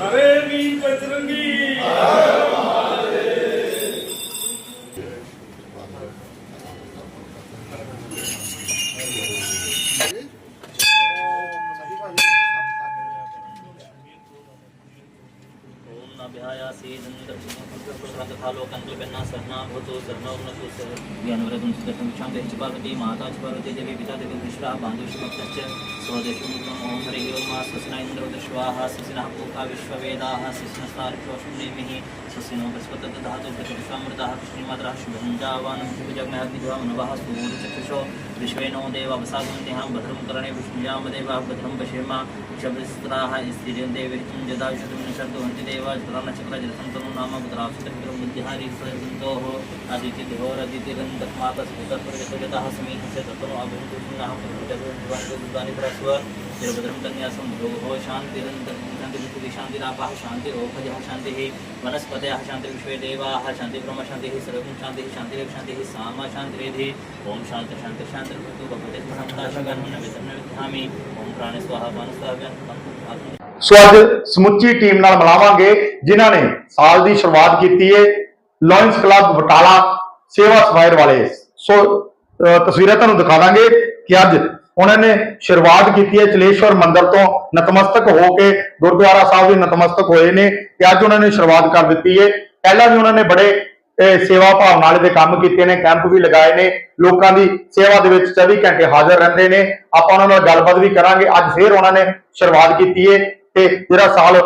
ਹਰੇ ਵੀਰ न भ्याया सेदङ्गलोकं कल्पन्ना सर्ना भवतु सर्वोन्नतो ज्ञानवरतं सुदर्शनक्षां देहि पार्वती माता च पार्वती देवी पिता देवी मिश्रा बान्धुष्भक्तश्च स्वदेशमुखम् ॐ हरि ओं मा स्वसिनान्द्रवदश्वाः स्वसिनः पूखा विश्ववेदाः स्वसिनस्तारिश्वशुनेमिः स्वसिनो बृहस्पतदधातु प्रतिशामृताः कृष्णीमातरः शुभञ्जावानं शुभजग्मयाग्निजवामनवः सूर्यचक्षुषो विश्वेनो देवावसागन्त्यः भद्रं करणे विष्णुयामदेवः भद्रं पश्येम शब्दस्त्राः स्थिर्यन्ते विरिचं यदा शुद्धं निषर्तु हन्ति देवा चक्रानचक्रजलसन्तनु नाम पुत्राक्षितविक्रम बुद्धिहारी स्वयन्तोः अदितिर्होरदितिरन्तमातस्फुटस्फुटयतः समीहस्य तत्त्वनो अभिमुखुष्णाः पुरुषजगुर्वानि प्रस्व तिरुभद्रं कन्यासं भोः शान्तिरन्तर्शान्तिः शान्तिरापः शान्तिरोपजः शान्तिः वनस्पतयः शान्तिर्विश्वे देवाः शान्तिब्रह्म शान्तिः सर्वं शान्तिः शान्तिरेव शान्तिः सामा शान्तिरेधि ॐ शान्ति शान्ति शान्तिर्भवतु भगवते स्मरणं विधामि ॐ प्राणे स्वाहा पानस्वाहा ਸੋ ਅੱਜ ਸਮੁੱਚੀ ਟੀਮ ਨਾਲ ਮਿਲਾਵਾਂਗੇ ਜਿਨ੍ਹਾਂ ਨੇ ਸਾਲ ਦੀ ਸ਼ੁਰੂਆਤ ਕੀਤੀ ਹੈ lions club Batala Seva sapphire ਵਾਲੇ ਸੋ ਅਹ ਤਸਵੀਰਾਂ ਤੁਹਾਨੂੰ ਦਿਖਾ ਦਾਂਗੇ ਕਿ ਅੱਜ ਉਹਨਾਂ ਨੇ ਸ਼ੁਰੂਆਤ ਕੀਤੀ ਹੈ ਚਲੇਸ਼ਵਰ ਮੰਦਿਰ ਤੋਂ, ਨਤਮਸਤਕ ਹੋ ਕੇ, ਗੁਰਦੁਆਰਾ ਸਾਹਿਬ ਦੇ ਨਤਮਸਤਕ ਹੋਏ ਨੇ ਤੇ ਅੱਜ ਉਹਨਾਂ ਨੇ ਸ਼ੁਰੂਆਤ ਕਰ ਦਿੱਤੀ ਹੈ। ਪਹਿਲਾਂ ਵੀ ਉਹਨਾਂ ਨੇ ਬੜੇ ਸੇਵਾ ਭਾਵਨਾ ਵਾਲੇ ਦੇ ਕੰਮ ਕੀਤੇ ਨੇ, ਕੈਂਪ ਵੀ ਲਗਾਏ ਨੇ, ਲੋਕਾਂ ਦੀ ਸੇਵਾ ਦੇ ਵਿੱਚ 24 ਘੰਟੇ ਹਾਜ਼ਰ ਰਹਿੰਦੇ ਨੇ। ਆਪਾਂ ਉਹਨਾਂ ਨਾਲ ਗੱਲਬਾਤ ਵੀ ਕਰਾਂਗੇ, ਅੱਜ ਫੇਰ ਉਹਨਾਂ ਨੇ ਸ਼ੁਰੂਆਤ ਕੀਤੀ ਹੈ ਤੇ ਜਿਹੜਾ ਸਾਲ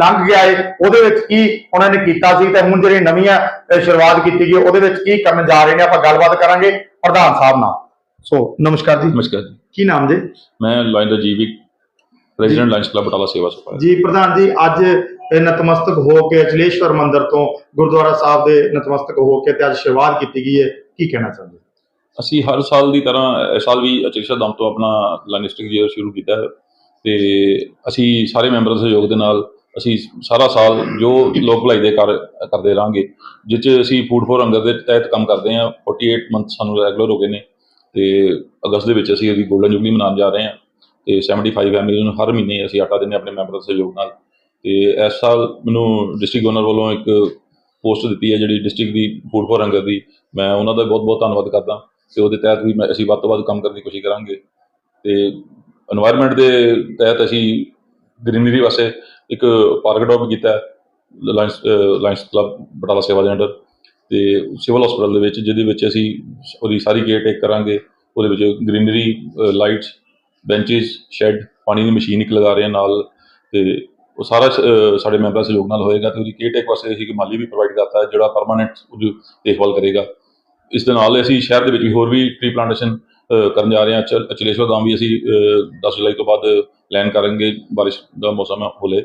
ਲੰਘ ਗਿਆ ਏ ਉਹਦੇ ਵਿੱਚ ਕੀ ਉਹਨਾਂ ਨੇ ਕੀਤਾ ਸੀ ਤੇ ਹੁਣ ਜਿਹੜੀ ਨਵੀਆਂ ਸ਼ੁਰੂਆਤ ਕੀਤੀ ਗਈ ਉਹਦੇ ਵਿੱਚ ਕੀ ਕਰਨ ਜਾ ਰਹੇ ਨੇ, ਆਪਾਂ ਗੱਲਬਾਤ ਕਰਾਂਗੇ ਪ੍ਰਧਾਨ ਸਾਹਿਬ ਨਾਲ। ਸੋ, ਨਮਸਕਾਰ ਜੀ। ਨਮਸਕਾਰ ਜੀ। ਕੀ ਨਾਮ ਜੀ? ਮੈਂ ਲਾਇਨ ਦਾ ਜੀਵਿਕ president lions club Batala Seva super ਜੀ ਪ੍ਰਧਾਨ ਜੀ ਅੱਜ ਨਤਮਸਤਕ ਹੋ ਕੇ ਅਚਲੇਸ਼ਵਰ ਮੰਦਿਰ ਤੋਂ ਗੁਰਦੁਆਰਾ ਸਾਹਿਬ ਦੇ ਨਤਮਸਤਕ ਹੋ ਕੇ ਤੇ ਅੱਜ ਸ਼ੁਰੂਆਤ ਕੀਤੀ ਗਈ ਹੈ। ਕੀ ਕਹਿਣਾ ਚਾਹੁੰਦੇ ਅਸੀਂ ਹਰ ਸਾਲ ਦੀ ਤਰ੍ਹਾਂ ਇਸ ਸਾਲ ਵੀ ਅਚਿਕਸ਼ਾ ਦਮ ਤੋਂ ਆਪਣਾ ਲਾਇਨਿਸਟਿਕ ਈਅਰ ਸ਼ੁਰੂ ਕੀਤਾ ਹੈ ਤੇ ਅਸੀਂ ਸਾਰੇ ਮੈਂਬਰਾਂ ਦੇ ਸਹਿਯੋਗ ਦੇ ਨਾਲ ਅਸੀਂ ਸਾਰਾ ਸਾਲ ਜੋ ਲੋਕ ਭਲਾਈ ਦੇ ਕਰ ਕਰਦੇ ਰਹਾਂਗੇ ਜਿਸ 'ਚ ਅਸੀਂ ਫੂਡ ਫੋਰ ਹੰਗਰ ਦੇ ਤਹਿਤ ਕੰਮ ਕਰਦੇ ਹਾਂ। 48 ਮੰਥ ਸਾਨੂੰ ਰੈਗੂਲਰ ਹੋ ਗਏ ਨੇ। ਤੇ ਅਗਸਤ ਦੇ ਵਿੱਚ ਅਸੀਂ ਇਹਦੀ ਗੋਲਡਨ ਜੁਬਲੀ ਮਨਾਉਣ ਜਾ ਰਹੇ ਹਾਂ ਤੇ 75 ਫੈਮਿਲੀਜ਼ ਨੂੰ ਹਰ ਮਹੀਨੇ ਅਸੀਂ ਆਟਾ ਦਿੰਦੇ ਆਪਣੇ ਮੈਂਬਰ ਦੇ ਸਹਿਯੋਗ ਨਾਲ। ਤੇ ਇਸ ਸਾਲ ਮੈਨੂੰ ਡਿਸਟ੍ਰਿਕਟ ਗਵਰਨਰ ਵੱਲੋਂ ਇੱਕ ਪੋਸਟ ਦਿੱਤੀ ਹੈ ਜਿਹੜੀ ਡਿਸਟ੍ਰਿਕਟ ਦੀ ਫੂਡ ਫੋਰ ਹੰਗਰ ਦੀ। ਮੈਂ ਉਹਨਾਂ ਦਾ ਬਹੁਤ ਬਹੁਤ ਧੰਨਵਾਦ ਕਰਦਾ ਤੇ ਉਹਦੇ ਤਹਿਤ ਵੀ ਅਸੀਂ ਵੱਧ ਤੋਂ ਵੱਧ ਕੰਮ ਕਰਨ ਦੀ ਕੋਸ਼ਿਸ਼ ਕਰਾਂਗੇ। ਤੇ এনवायरमेंट ਦੇ ਤਹਿਤ ਅਸੀਂ ਗ੍ਰੀਨਰੀ ਵਾਸਤੇ ਇੱਕ ਪਾਰਕ ਡਾਪ ਕੀਤਾ ਲਾਇੰਸ ਲਾਇੰਸ ਕਲੱਬ ਬਟਾਲਾ ਸੇਵਾ ਦੇ ਅੰਡਰ ਤੇ ਸਿਵਲ ਹਸਪੀਟਲ ਦੇ ਵਿੱਚ, ਜਿਹਦੇ ਵਿੱਚ ਅਸੀਂ ਉਹਦੀ ਸਾਰੀ ਕੇਅਰ ਟੇਕ ਕਰਾਂਗੇ, ਉਹਦੇ ਵਿੱਚ ਗ੍ਰੀਨਰੀ ਲਾਈਟਸ, ਬੈਂਚਸ, ਸ਼ੈੱਡ, ਪਾਣੀ ਦੀ ਮਸ਼ੀਨ ਇੱਕ ਲਗਾ ਰਹੇ ਹਾਂ ਨਾਲ ਤੇ ਉਹ ਸਾਰਾ ਸਾਡੇ ਮੈਂਬਰਾਂ ਸਹਿਯੋਗ ਨਾਲ ਹੋਏਗਾ ਤੇ ਉਹਦੀ ਕੇਅਰ ਟੇਕ ਵਾਸਤੇ ਅਸੀਂ ਇੱਕ ਮਾਲੀ ਵੀ ਪ੍ਰੋਵਾਈਡ ਕਰਤਾ ਜਿਹੜਾ ਪਰਮਾਨੈਂਟ ਉਹਦੀ ਦੇਖਭਾਲ ਕਰੇਗਾ। ਇਸ ਦੇ ਨਾਲ ਅਸੀਂ ਸ਼ਹਿਰ ਦੇ ਵਿੱਚ ਵੀ ਹੋਰ ਵੀ ਟ੍ਰੀ ਪਲਾਂਟੇਸ਼ਨ ਕਰਨ ਜਾ ਰਹੇ ਹਾਂ। ਅਚਲੇਸ਼ਵਰ ਦਾਮ ਵੀ ਅਸੀਂ 10 ਜੁਲਾਈ ਤੋਂ ਬਾਅਦ ਪਲਾਨ ਕਰਾਂਗੇ, ਬਾਰਿਸ਼ ਦਾ ਮੌਸਮ ਹੋਲੇ।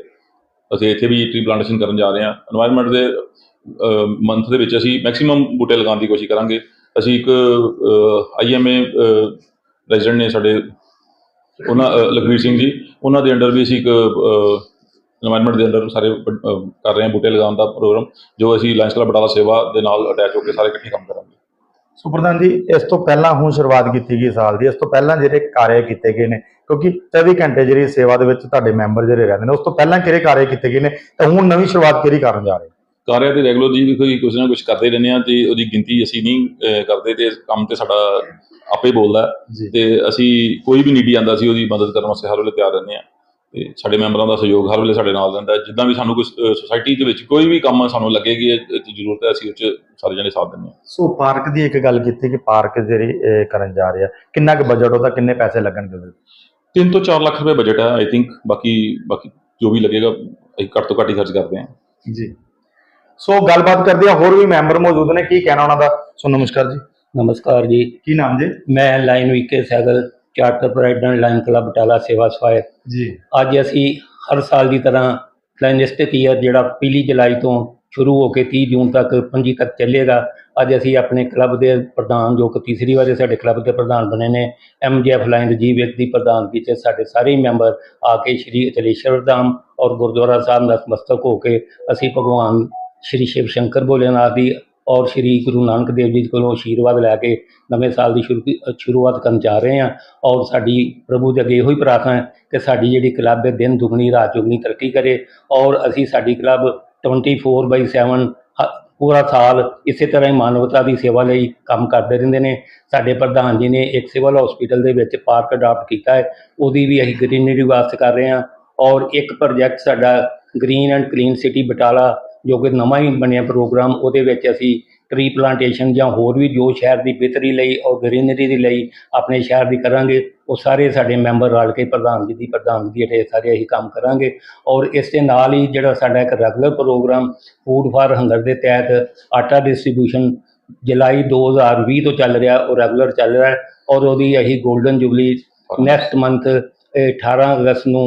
ਅਸੀਂ ਇੱਥੇ ਵੀ ਟ੍ਰੀ ਪਲਾਂਟੇਸ਼ਨ ਕਰਨ ਜਾ ਰਹੇ ਹਾਂ। এনवायरमेंट ਦੇ ਮੰਥ ਦੇ ਵਿੱਚ ਅਸੀਂ ਮੈਕਸਿਮਮ ਬੂਟੇ ਲਗਾਉਣ ਦੀ ਕੋਸ਼ਿਸ਼ ਕਰਾਂਗੇ। ਅਸੀਂ ਇੱਕ ਆਈਐਮਏ ਰੈਜ਼ੀਡੈਂਟ ਨੇ ਸਾਡੇ, ਉਹਨਾਂ ਲਖਵੀਰ ਸਿੰਘ ਜੀ, ਉਹਨਾਂ ਦੇ ਅੰਡਰ ਵੀ ਅਸੀਂ ਇੱਕ ਇਨਵਾਇਰਨਮੈਂਟ ਦੇ ਅੰਦਰ ਸਾਰੇ ਕਰ ਰਹੇ ਹਾਂ ਬੂਟੇ ਲਗਾਉਣ ਦਾ ਪ੍ਰੋਗਰਾਮ ਜੋ ਅਸੀਂ ਲਾਇੰਸ ਕਲੱਬ ਬਟਾਲਾ ਸੇਵਾ ਦੇ ਨਾਲ ਅਟੈਚ ਹੋ ਕੇ ਸਾਰੇ ਇਕੱਠੇ ਕੰਮ ਕਰਾਂਗੇ। ਸੋ ਪ੍ਰਧਾਨ ਜੀ, ਇਸ ਤੋਂ ਪਹਿਲਾਂ ਹੁਣ ਸ਼ੁਰੂਆਤ ਕੀਤੀ ਗਈ ਸਾਲ ਦੀ, ਇਸ ਤੋਂ ਪਹਿਲਾਂ ਜਿਹੜੇ ਕਾਰਜ ਕੀਤੇ ਗਏ ਨੇ, ਕਿਉਂਕਿ 24 ਘੰਟੇ ਜਿਹੜੀ ਸੇਵਾ ਦੇ ਵਿੱਚ ਤੁਹਾਡੇ ਮੈਂਬਰ ਜਿਹੜੇ ਰਹਿੰਦੇ ਨੇ, ਉਸ ਤੋਂ ਪਹਿਲਾਂ ਕਿਹੜੇ ਕਾਰਜ ਕੀਤੇ ਗਏ ਨੇ ਤੇ ਹੁਣ ਨਵੀਂ ਸ਼ੁਰੂਆਤ ਕਿਹੜੀ ਕਰਨ ਜਾ ਰਹੇ ਕਾਰਿਆ ਤੇ ਰੈਗੂਲਰ ਜੀ ਕੋਈ ਕੁਝ ਨਾ ਕੁਝ ਕਰਦੇ ਰਹਿੰਦੇ ਆ ਤੇ ਉਹਦੀ ਗਿਣਤੀ ਅਸੀਂ ਨਹੀਂ ਕਰਦੇ ਤੇ ਕੰਮ ਤੇ ਸਾਡਾ ਆਪੇ ਬੋਲਦਾ ਤੇ ਅਸੀਂ ਕੋਈ ਵੀ ਨੀਡੀ ਆਂਦਾ ਸੀ ਉਹਦੀ ਮਦਦ ਕਰਨ ਵਾਸਤੇ ਹਰ ਵੇਲੇ ਤਿਆਰ ਰਹਿੰਦੇ ਆ ਤੇ ਸਾਡੇ ਮੈਂਬਰਾਂ ਦਾ ਸਹਿਯੋਗ ਹਰ ਵੇਲੇ ਸਾਡੇ ਨਾਲ ਰਹਿੰਦਾ। ਜਿੱਦਾਂ ਵੀ ਸਾਨੂੰ ਕੋਈ ਸੁਸਾਇਟੀ ਦੇ ਵਿੱਚ ਕੋਈ ਵੀ ਕੰਮ ਸਾਨੂੰ ਲੱਗੇਗੀ 'ਚ ਜ਼ਰੂਰਤ ਹੈ ਅਸੀਂ ਉਹ 'ਚ ਸਾਰੇ ਜਣੇ ਸਾਥ ਦਿੰਦੇ ਹਾਂ। ਸੋ ਪਾਰਕ ਦੀ ਇੱਕ ਗੱਲ ਕੀਤੀ ਕਿ ਪਾਰਕ ਜਿਹੜੀ ਕਰਨ ਜਾ ਰਹੇ ਆ ਕਿੰਨਾ ਕੁ ਬਜਟ ਉਹਦਾ ਕਿੰਨੇ ਪੈਸੇ ਲੱਗਣਗੇ ਉਹਦੇ? 3 ਤੋਂ 4 ਲੱਖ ਰੁਪਏ ਬਜਟ ਹੈ ਆਈ ਥਿੰਕ ਬਾਕੀ ਬਾਕੀ ਜੋ ਵੀ ਲੱਗੇਗਾ ਅਸੀਂ ਘੱਟ ਤੋਂ ਘੱਟ ਹੀ ਖਰਚ ਕਰਦੇ ਹਾਂ। ਜੀ। ਸੋ ਗੱਲਬਾਤ ਕਰਦੇ ਆ ਹੋਰ ਵੀ ਮੈਂਬਰ ਮੌਜੂਦ ਨੇ ਕੀ ਕਹਿਣਾ ਉਹਨਾਂ ਦਾ? ਸੋ ਨਮਸਕਾਰ ਜੀ। ਨਮਸਕਾਰ ਜੀ। ਕੀ ਨਾਮ ਜੀ? ਮੈਂ lion V K Sehgal charter president lion club Batala Seva sapphire. ਜੀ। ਅੱਜ ਅਸੀਂ ਹਰ ਸਾਲ ਦੀ ਤਰ੍ਹਾਂ ਲਾਈਨਿਸਟਿਕ ਈਅਰ ਜਿਹੜਾ ਪਹਿਲੀ ਜੁਲਾਈ ਤੋਂ ਸ਼ੁਰੂ ਹੋ ਕੇ 30 ਜੂਨ ਤੱਕ ਪੰਜੀ ਤੱਕ ਚੱਲੇਗਾ। ਅੱਜ ਅਸੀਂ ਆਪਣੇ ਕਲੱਬ ਦੇ ਪ੍ਰਧਾਨ ਜੋ ਕਿ ਤੀਸਰੀ ਵਾਰ ਸਾਡੇ ਕਲੱਬ ਦੇ ਪ੍ਰਧਾਨ ਬਣੇ ਨੇ ਐਮਜੀਐਫ ਲਾਈਨ ਰਜੀਵ ਇੱਕ ਦੀ ਪ੍ਰਧਾਨਗੀ 'ਚ ਸਾਡੇ ਸਾਰੇ ਮੈਂਬਰ ਆ ਕੇ ਸ਼੍ਰੀ ਅਚਲੇਸ਼ਵਰ ਧਾਮ ਔਰ ਗੁਰਦੁਆਰਾ ਸਾਹਿਬ ਨਤਮਸਤਕ ਹੋ ਕੇ ਅਸੀਂ ਭਗਵਾਨ ਸ਼੍ਰੀ ਸ਼ਿਵ ਸ਼ੰਕਰ ਭੋਲੇਨਾਥ ਦੀ ਔਰ ਸ੍ਰੀ ਗੁਰੂ ਨਾਨਕ ਦੇਵ ਜੀ ਕੋਲੋਂ ਆਸ਼ੀਰਵਾਦ ਲੈ ਕੇ ਨਵੇਂ ਸਾਲ ਦੀ ਸ਼ੁਰੂ ਸ਼ੁਰੂਆਤ ਕਰਨ ਜਾ ਰਹੇ ਹਾਂ। ਔਰ ਸਾਡੀ ਪ੍ਰਭੂ ਦੇ ਅੱਗੇ ਇਹੋ ਹੀ ਪ੍ਰਾਰਥਨਾ ਹੈ ਕਿ ਸਾਡੀ ਜਿਹੜੀ ਕਲੱਬ ਹੈ, ਦਿਨ ਦੁਗਣੀ, ਰਾਤ ਚੌਗਣੀ ਤਰੱਕੀ ਕਰੇ। ਔਰ ਅਸੀਂ ਸਾਡੀ ਕਲੱਬ 24/7 ਹ- ਪੂਰਾ ਸਾਲ ਇਸੇ ਤਰ੍ਹਾਂ ਹੀ ਮਾਨਵਤਾ ਦੀ ਸੇਵਾ ਲਈ ਕੰਮ ਕਰਦੇ ਰਹਿੰਦੇ ਨੇ। ਸਾਡੇ ਪ੍ਰਧਾਨ ਜੀ ਨੇ ਇੱਕ ਸਿਵਲ ਹਸਪੀਟਲ ਦੇ ਵਿੱਚ ਪਾਰਕ ਅਡਾਪਟ ਕੀਤਾ ਹੈ। ਉਹਦੀ ਵੀ ਅਸੀਂ ਗ੍ਰੀਨਰੀ ਵਾਸਤੇ ਕਰ ਰਹੇ ਹਾਂ। ਔਰ ਇੱਕ ਪ੍ਰੋਜੈਕਟ ਸਾਡਾ green and clean city Batala ਜੋ ਕਿ ਨਵਾਂ ਹੀ ਬਣਿਆ ਪ੍ਰੋਗਰਾਮ, ਉਹਦੇ ਵਿੱਚ ਅਸੀਂ ਟਰੀ ਪਲਾਂਟੇਸ਼ਨ ਜਾਂ ਹੋਰ ਵੀ ਜੋ ਸ਼ਹਿਰ ਦੀ ਬਿਹਤਰੀ ਲਈ ਔਰ ਗ੍ਰੀਨਰੀ ਦੇ ਲਈ ਆਪਣੇ ਸ਼ਹਿਰ ਦੀ ਕਰਾਂਗੇ, ਉਹ ਸਾਰੇ ਸਾਡੇ ਮੈਂਬਰ ਰਲ ਕੇ ਪ੍ਰਧਾਨ ਜੀ ਦੀ ਪ੍ਰਧਾਨਗੀ ਹੇਠ ਸਾਰੇ ਅਸੀਂ ਕੰਮ ਕਰਾਂਗੇ। ਔਰ ਇਸ ਦੇ ਨਾਲ ਹੀ ਜਿਹੜਾ ਸਾਡਾ ਇੱਕ regular programme food for hunger ਦੇ ਤਹਿਤ ਆਟਾ ਡਿਸਟ੍ਰੀਬਿਊਸ਼ਨ ਜੁਲਾਈ 2020 ਤੋਂ ਚੱਲ ਰਿਹਾ, ਉਹ ਰੈਗੂਲਰ ਚੱਲ ਰਿਹਾ ਔਰ ਉਹਦੀ ਅਸੀਂ 골ਡਨ ਜੁਬਲੀ ਨੈਕਸਟ ਮੰਥ 18 ਅਗਸਤ ਨੂੰ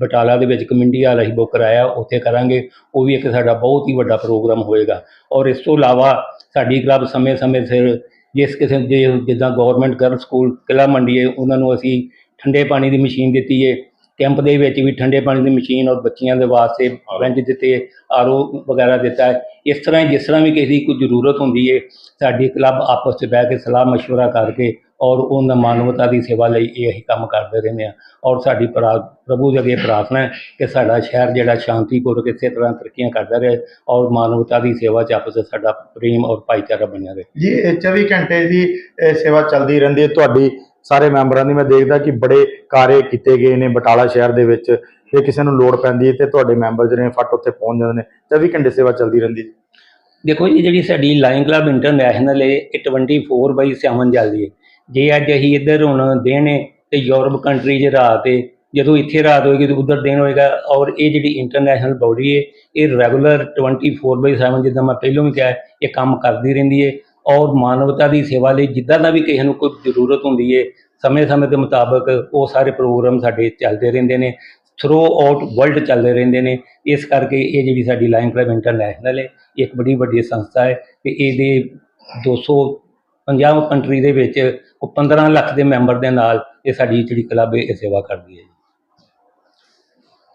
ਬਟਾਲਾ ਦੇ ਵਿੱਚ ਕਮਿਊਨਿਟੀ ਹਾਲ ਅਸੀਂ ਬੁੱਕ ਕਰਾਇਆ ਉੱਥੇ ਕਰਾਂਗੇ ਉਹ ਵੀ ਇੱਕ ਸਾਡਾ ਬਹੁਤ ਹੀ ਵੱਡਾ ਪ੍ਰੋਗਰਾਮ ਹੋਏਗਾ ਔਰ ਇਸ ਤੋਂ ਇਲਾਵਾ ਸਾਡੀ ਕਲੱਬ ਸਮੇਂ-ਸਮੇਂ ਸਿਰ ਜਿਸ ਕਿਸਮ ਦੇ ਜਿੱਦਾਂ ਗਵਰਨਮੈਂਟ ਗਰਲ ਸਕੂਲ ਕਿਲਾ ਮੰਡੀ ਹੈ ਉਹਨਾਂ ਨੂੰ ਅਸੀਂ ਠੰਡੇ ਪਾਣੀ ਦੀ ਮਸ਼ੀਨ ਦਿੱਤੀ ਹੈ ਕੈਂਪ ਦੇ ਵਿੱਚ ਵੀ ਠੰਡੇ ਪਾਣੀ ਦੀ ਮਸ਼ੀਨ ਔਰ ਬੱਚਿਆਂ ਦੇ ਵਾਸਤੇ ਬੈਂਚ ਦਿੱਤੇ ਆਰਓ ਵਗੈਰਾ ਦਿੱਤਾ ਹੈ ਇਸ ਤਰ੍ਹਾਂ ਹੀ ਜਿਸ ਤਰ੍ਹਾਂ ਵੀ ਕਿਸੇ ਦੀ ਕੋਈ ਜ਼ਰੂਰਤ ਹੁੰਦੀ ਹੈ ਸਾਡੀ ਕਲੱਬ ਆਪਸ 'ਚ ਬਹਿ ਕੇ ਸਲਾਹ مشورہ ਕਰਕੇ ਔਰ ਉਹਨਾਂ ਮਾਨਵਤਾ ਦੀ ਸੇਵਾ ਲਈ ਇਹ ਅਸੀਂ ਕੰਮ ਕਰਦੇ ਰਹਿੰਦੇ ਹਾਂ। ਔਰ ਸਾਡੀ ਪ੍ਰਾ ਪ੍ਰਭੂ ਦੇ ਅੱਗੇ ਪ੍ਰਾਰਥਨਾ ਹੈ ਕਿ ਸਾਡਾ ਸ਼ਹਿਰ ਜਿਹੜਾ ਸ਼ਾਂਤੀਪੂਰਵਕ ਇਸੇ ਤਰ੍ਹਾਂ ਤਰੱਕੀਆਂ ਕਰਦਾ ਰਹੇ ਔਰ ਮਾਨਵਤਾ ਦੀ ਸੇਵਾ 'ਚ ਆਪਸ 'ਚ ਸਾਡਾ ਪ੍ਰੇਮ ਔਰ ਭਾਈਚਾਰਾ ਬਣਿਆ ਰਹੇ। ਜੀ ਇਹ 24 ਘੰਟੇ ਦੀ ਇਹ ਸੇਵਾ ਚੱਲਦੀ ਰਹਿੰਦੀ ਹੈ। ਤੁਹਾਡੀ ਸਾਰੇ ਮੈਂਬਰਾਂ ਦੀ ਮੈਂ ਦੇਖਦਾ ਕਿ ਬੜੇ ਕਾਰੇ ਕੀਤੇ ਗਏ ਨੇ ਬਟਾਲਾ ਸ਼ਹਿਰ ਦੇ ਵਿੱਚ। ਜੇ ਕਿਸੇ ਨੂੰ ਲੋੜ ਪੈਂਦੀ ਹੈ ਤੇ ਤੁਹਾਡੇ ਮੈਂਬਰ ਜਿਹੜੇ ਫਟ ਉੱਥੇ ਪਹੁੰਚ ਜਾਂਦੇ ਨੇ। 24 ਘੰਟੇ ਸੇਵਾ ਚੱਲਦੀ ਰਹਿੰਦੀ ਹੈ। ਦੇਖੋ ਜੀ ਜਿਹੜੀ ਸਾਡੀ ਲਾਇਨ ਕਲੱਬ ਇੰਟਰਨੈਸ਼ਨਲ ਹੈ ਇਹ 24 ਬਾਈ 7 ਚੱਲਦੀ ਹੈ। ਜੇ ਅੱਜ ਅਸੀਂ ਇੱਧਰ ਹੁਣ ਦਿਨ ਹੈ ਤੇ ਯੂਰਪ ਕੰਟਰੀ 'ਚ ਰਾਤ ਹੈ, ਜਦੋਂ ਇੱਥੇ ਰਾਤ ਹੋਏਗੀ ਤੇ ਉੱਧਰ ਦਿਨ ਹੋਏਗਾ, ਔਰ ਇਹ ਜਿਹੜੀ ਇੰਟਰਨੈਸ਼ਨਲ ਬਾਡੀ ਹੈ, ਇਹ ਰੈਗੂਲਰ 24 ਬਾਈ 7 ਜਿੱਦਾਂ ਮੈਂ ਪਹਿਲਾਂ ਵੀ ਕਿਹਾ ਇਹ ਕੰਮ ਕਰਦੀ ਰਹਿੰਦੀ ਹੈ, ਔਰ ਮਾਨਵਤਾ ਦੀ ਸੇਵਾ ਲਈ ਜਿੱਦਾਂ ਦਾ ਵੀ ਕਿਸੇ ਨੂੰ ਕੋਈ ਜ਼ਰੂਰਤ ਹੁੰਦੀ ਹੈ, ਸਮੇਂ-ਸਮੇਂ ਦੇ ਮੁਤਾਬਕ ਉਹ ਸਾਰੇ ਪ੍ਰੋਗਰਾਮ ਸਾਡੇ ਚੱਲਦੇ ਰਹਿੰਦੇ ਨੇ ਥਰੂ ਆਊਟ ਵਰਲਡ ਚੱਲਦੇ ਰਹਿੰਦੇ ਨੇ, ਇਸ ਕਰਕੇ ਇਹ ਜਿਹੜੀ ਸਾਡੀ ਲਾਇਨ ਕਲੱਬ ਇੰਟਰਨੈਸ਼ਨਲ ਹੈ, ਇਹ ਇੱਕ ਬੜੀ ਵੱਡੀ ਸੰਸਥਾ ਹੈ, ਤੇ ਇਹਦੇ ਪੰਜਾਬ ਕੰਟਰੀ ਦੇ ਵਿੱਚ ਉਹ 15 ਲੱਖ ਦੇ ਮੈਂਬਰ ਦੇ ਨਾਲ ਇਹ ਸਾਡੀ ਜਿਹੜੀ ਕਲੱਬ ਹੈ, ਇਹ ਸੇਵਾ ਕਰਦੀ ਹੈ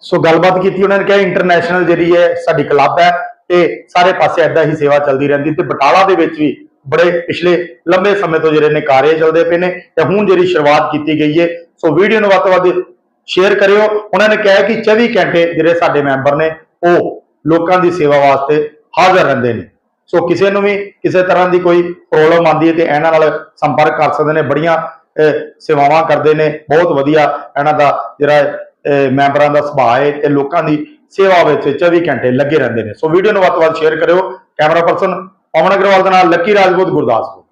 ਸੋ ਗੱਲਬਾਤ ਕੀਤੀ ਉਹਨਾਂ ਨੇ, ਕਿਹਾ ਇੰਟਰਨੈਸ਼ਨਲ ਜਿਹੜੀ ਹੈ, ਸਾਡੀ ਕਲੱਬ ਹੈ, ਤੇ ਸਾਰੇ ਪਾਸੇ ਐਦਾਂ ਹੀ ਸੇਵਾ ਚੱਲਦੀ ਰਹਿੰਦੀ ਤੇ ਬਟਾਲਾ ਦੇ ਵਿੱਚ ਵੀ ਬੜੇ ਪਿਛਲੇ ਲੰਬੇ ਸਮੇਂ ਤੋਂ ਜਿਹੜੇ ਨੇ ਕਾਰਜ ਚੱਲਦੇ ਪਏ ਨੇ ਤੇ ਹੁਣ ਜਿਹੜੀ ਸ਼ੁਰੂਆਤ ਕੀਤੀ ਗਈ ਹੈ ਸੋ ਵੀਡੀਓ ਨੂੰ ਵੱਧ ਤੋਂ ਵੱਧ ਸ਼ੇਅਰ ਕਰਿਓ। ਉਹਨਾਂ ਨੇ ਕਿਹਾ ਕਿ 24 ਘੰਟੇ ਜਿਹੜੇ ਸਾਡੇ ਮੈਂਬਰ ਨੇ, ਉਹ ਲੋਕਾਂ ਦੀ ਸੇਵਾ ਵਾਸਤੇ ਹਾਜ਼ਰ ਰਹਿੰਦੇ ਨੇ। ਸੋ ਕਿਸੇ ਨੂੰ ਵੀ ਕਿਸੇ ਤਰ੍ਹਾਂ ਦੀ ਕੋਈ ਪ੍ਰੋਬਲਮ ਆਉਂਦੀ ਹੈ ਤੇ ਇਹਨਾਂ ਨਾਲ ਸੰਪਰਕ ਕਰ ਸਕਦੇ ਨੇ, ਬੜੀਆਂ ਸੇਵਾਵਾਂ ਕਰਦੇ ਨੇ, ਬਹੁਤ ਵਧੀਆ ਇਹਨਾਂ ਦਾ ਜਿਹੜਾ ਮੈਂਬਰਾਂ ਦਾ ਸੁਭਾਅ ਹੈ ਤੇ ਲੋਕਾਂ ਦੀ ਸੇਵਾ ਵਿੱਚ 24 ਘੰਟੇ ਲੱਗੇ ਰਹਿੰਦੇ ਨੇ। ਸੋ ਵੀਡੀਓ ਨੂੰ ਵੱਧ ਤੋਂ ਵੱਧ ਸ਼ੇਅਰ ਕਰਿਓ। ਕੈਮਰਾ ਪਰਸਨ ਪਵਨ ਅਗਰਵਾਲ ਦੇ ਨਾਲ ਲੱਕੀ ਰਾਜਪੂਤ, ਗੁਰਦਾਸਪੁਰ।